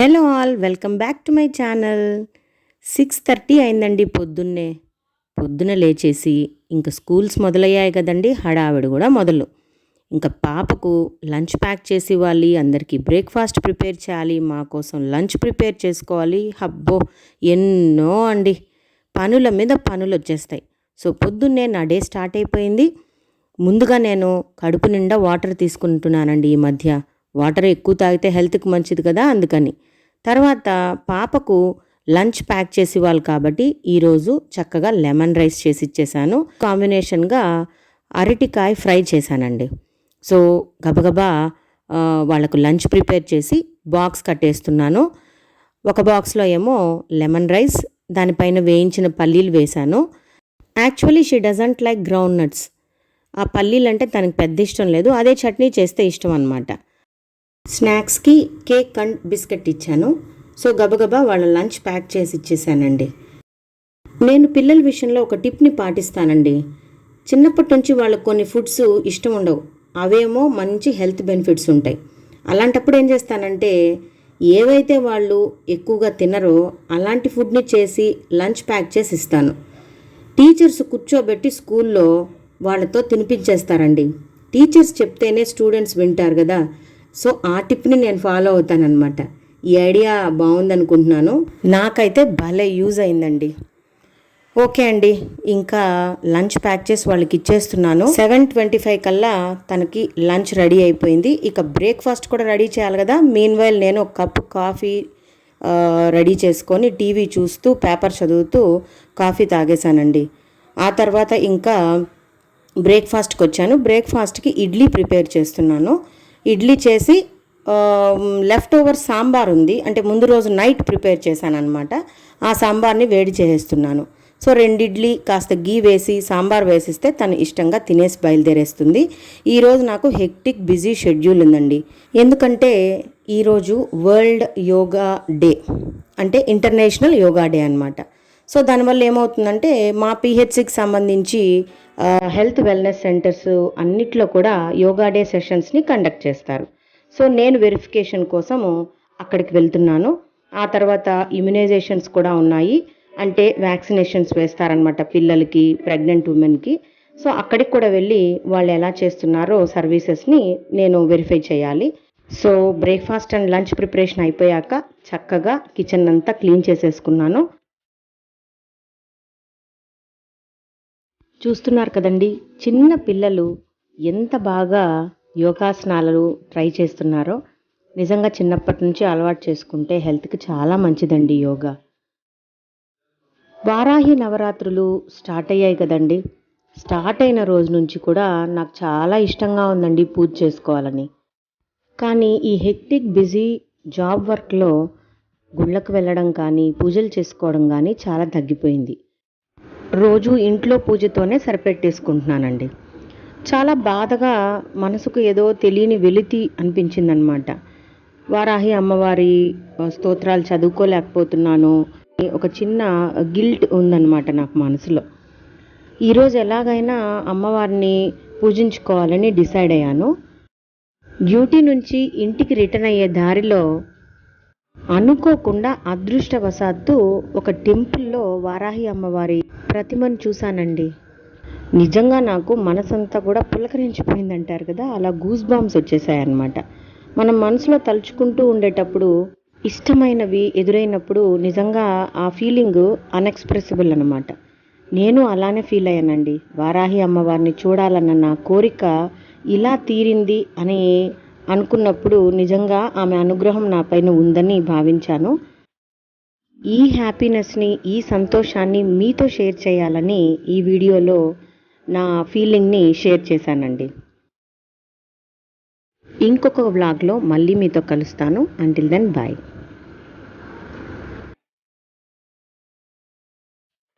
Hello all welcome back to my channel. Six thirty అయిందండి పొద్దున్నే. పొద్దున లేచేసి ఇంకా స్కూల్స్ మొదలయ్యాయి కదండి హడావిడి కూడా మొదలు. ఇంకా పాపకు లంచ్ ప్యాక్ చేసి ఇవ్వాలి అందరికీ బ్రేక్ఫాస్ట్ ప్రిపేర్ చేయాలి మా కోసం లంచ్ ప్రిపేర్ చేసుకోవాలి. హబ్బో ఎన్నో అండి. పనుల మీద పనులు వచ్చేస్తాయి. సో పొద్దున్నే నా డే స్టార్ట్ అయిపోయింది. ముందుగా నేను కడుపు నిండా వాటర్ తీసుకుంటున్నానండి ఈ మధ్య. వాటర్ ఎక్కువ తాగితే హెల్త్కి మంచిది కదా అందుకని. తర్వాత పాపకు లంచ్ ప్యాక్ చేసి ఇవ్వాలి కాబట్టి ఈరోజు చక్కగా లెమన్ రైస్ చేసి ఇచ్చేసాను. కాంబినేషన్గా అరటికాయ ఫ్రై చేశానండి. సో గబగబా వాళ్ళకు లంచ్ ప్రిపేర్ చేసి బాక్స్ కట్టేస్తున్నాను. ఒక బాక్స్లో ఏమో లెమన్ రైస్ దానిపైన వేయించిన పల్లీలు వేశాను. Actually she doesn't like groundnuts. ఆ పల్లీలు అంటే తనకి పెద్ద ఇష్టం లేదు. అదే చట్నీ చేస్తే ఇష్టం అనమాట స్నాక్స్కి కేక్ అండ్ బిస్కెట్ ఇచ్చాను. సో గబగబా వాళ్ళ లంచ్ ప్యాక్ చేసి ఇచ్చేసానండి. నేను పిల్లల విషయంలో ఒక టిప్ని పాటిస్తానండి. చిన్నప్పటి నుంచి వాళ్ళకు కొన్ని ఫుడ్స్ ఇష్టం ఉండవు. అవేమో మంచి హెల్త్ బెనిఫిట్స్ ఉంటాయి. అలాంటప్పుడు ఏం చేస్తానంటే ఏవైతే వాళ్ళు ఎక్కువగా తినరో అలాంటి ఫుడ్ని చేసి లంచ్ ప్యాక్ చేసి ఇస్తాను. టీచర్స్ కూర్చోబెట్టి స్కూల్లో వాళ్ళతో తినిపించేస్తారండి. టీచర్స్ చెప్తేనే స్టూడెంట్స్ వింటారు కదా సో ఆ టిప్ని నేను ఫాలో అవుతానన్నమాట. ఈ ఐడియా బాగుందనుకుంటున్నాను. నాకైతే భలే యూజ్ అయిందండి. ఓకే అండి ఇంకా లంచ్ ప్యాక్ చేసి వాళ్ళకి ఇచ్చేస్తున్నాను. సెవెన్ ట్వంటీ ఫైవ్ కల్లా తనకి లంచ్ రెడీ అయిపోయింది. ఇక బ్రేక్ఫాస్ట్ కూడా రెడీ చేయాలి కదా. మీన్ వైల్ నేను ఒక కప్పు కాఫీ రెడీ చేసుకొని టీవీ చూస్తూ పేపర్ చదువుతూ కాఫీ తాగేశానండి. ఆ తర్వాత ఇంకా బ్రేక్ఫాస్ట్కి వచ్చాను. బ్రేక్ఫాస్ట్కి ఇడ్లీ ప్రిపేర్ చేస్తున్నాను. ఇడ్లీ చేసి లెఫ్ట్ ఓవర్ సాంబార్ ఉంది. అంటే ముందు రోజు నైట్ ప్రిపేర్ చేశాను అనమాట ఆ సాంబార్ని వేడి చేసేస్తున్నాను. సో రెండు ఇడ్లీ కాస్త గీ వేసి సాంబార్ వేసిస్తే తను ఇష్టంగా తినేసి బయలుదేరేస్తుంది. ఈరోజు నాకు హెక్టిక్ బిజీ షెడ్యూల్ ఉందండి. ఎందుకంటే ఈరోజు వరల్డ్ యోగా డే. అంటే ఇంటర్నేషనల్ యోగా డే అనమాట సో దానివల్ల ఏమవుతుందంటే మా పిహెచ్సికి సంబంధించి హెల్త్ వెల్నెస్ సెంటర్స్ అన్నిట్లో కూడా యోగా డే సెషన్స్ని కండక్ట్ చేస్తారు. సో నేను వెరిఫికేషన్ కోసము అక్కడికి వెళ్తున్నాను. ఆ తర్వాత ఇమ్యునైజేషన్స్ కూడా ఉన్నాయి. అంటే వ్యాక్సినేషన్స్ వేస్తారనమాట పిల్లలకి ప్రెగ్నెంట్ ఉమెన్కి. సో అక్కడికి కూడా వెళ్ళి వాళ్ళు ఎలా చేస్తున్నారో సర్వీసెస్ని నేను వెరిఫై చేయాలి. So breakfast and lunch preparation అయిపోయాక చక్కగా కిచెన్ అంతా క్లీన్ చేసేసుకున్నాను. చూస్తున్నారు కదండి. చిన్న పిల్లలు ఎంత బాగా యోగాసనాలు ట్రై చేస్తున్నారో నిజంగా చిన్నప్పటి నుంచి అలవాటు చేసుకుంటే హెల్త్కి చాలా మంచిదండి యోగా. వారాహి నవరాత్రులు స్టార్ట్ అయ్యాయి కదండి. స్టార్ట్ అయిన రోజు నుంచి కూడా నాకు చాలా ఇష్టంగా ఉందండి పూజ చేసుకోవాలని. కానీ ఈ హెక్టిక్ బిజీ జాబ్ వర్క్లో గుళ్ళకు వెళ్ళడం కానీ పూజలు చేసుకోవడం కానీ చాలా తగ్గిపోయింది. రోజు ఇంట్లో పూజతోనే సరిపెట్టేసుకుంటున్నానండి. చాలా బాధగా మనసుకు ఏదో తెలియని వెలితి అనిపించిందనమాట. వారాహి అమ్మవారి స్తోత్రాలు చదువుకోలేకపోతున్నాను ఒక చిన్న గిల్ట్ ఉందన్నమాట నాకు మనసులో. ఈరోజు ఎలాగైనా అమ్మవారిని పూజించుకోవాలని డిసైడ్ అయ్యాను. డ్యూటీ నుంచి ఇంటికి రిటర్న్ అయ్యే దారిలో అనుకోకుండా అదృష్టవశాత్తు ఒక టెంపుల్లో వారాహి అమ్మవారి ప్రతిమను చూశానండి. నిజంగా నాకు మనసంతా కూడా పులకరించిపోయింది అంటారు కదా అలా గూస్ బాంబ్స్ వచ్చేసాయన్నమాట. మనం మనసులో తలుచుకుంటూ ఉండేటప్పుడు ఇష్టమైనవి ఎదురైనప్పుడు నిజంగా ఆ ఫీలింగ్ అన్ఎక్స్ప్రెసిబుల్ అనమాట నేను అలానే ఫీల్ అయ్యానండి. వారాహి అమ్మవారిని చూడాలన్న నా కోరిక ఇలా తీరింది అని అనుకున్నప్పుడు నిజంగా ఆమె అనుగ్రహం నా పైన ఉందని భావించాను. ఈ హ్యాపీనెస్ని ఈ సంతోషాన్ని మీతో షేర్ చేయాలని ఈ వీడియోలో నా ఫీలింగ్ని షేర్ చేశానండి. ఇంకొక వ్లాగ్లో మళ్ళీ మీతో కలుస్తాను. Until then bye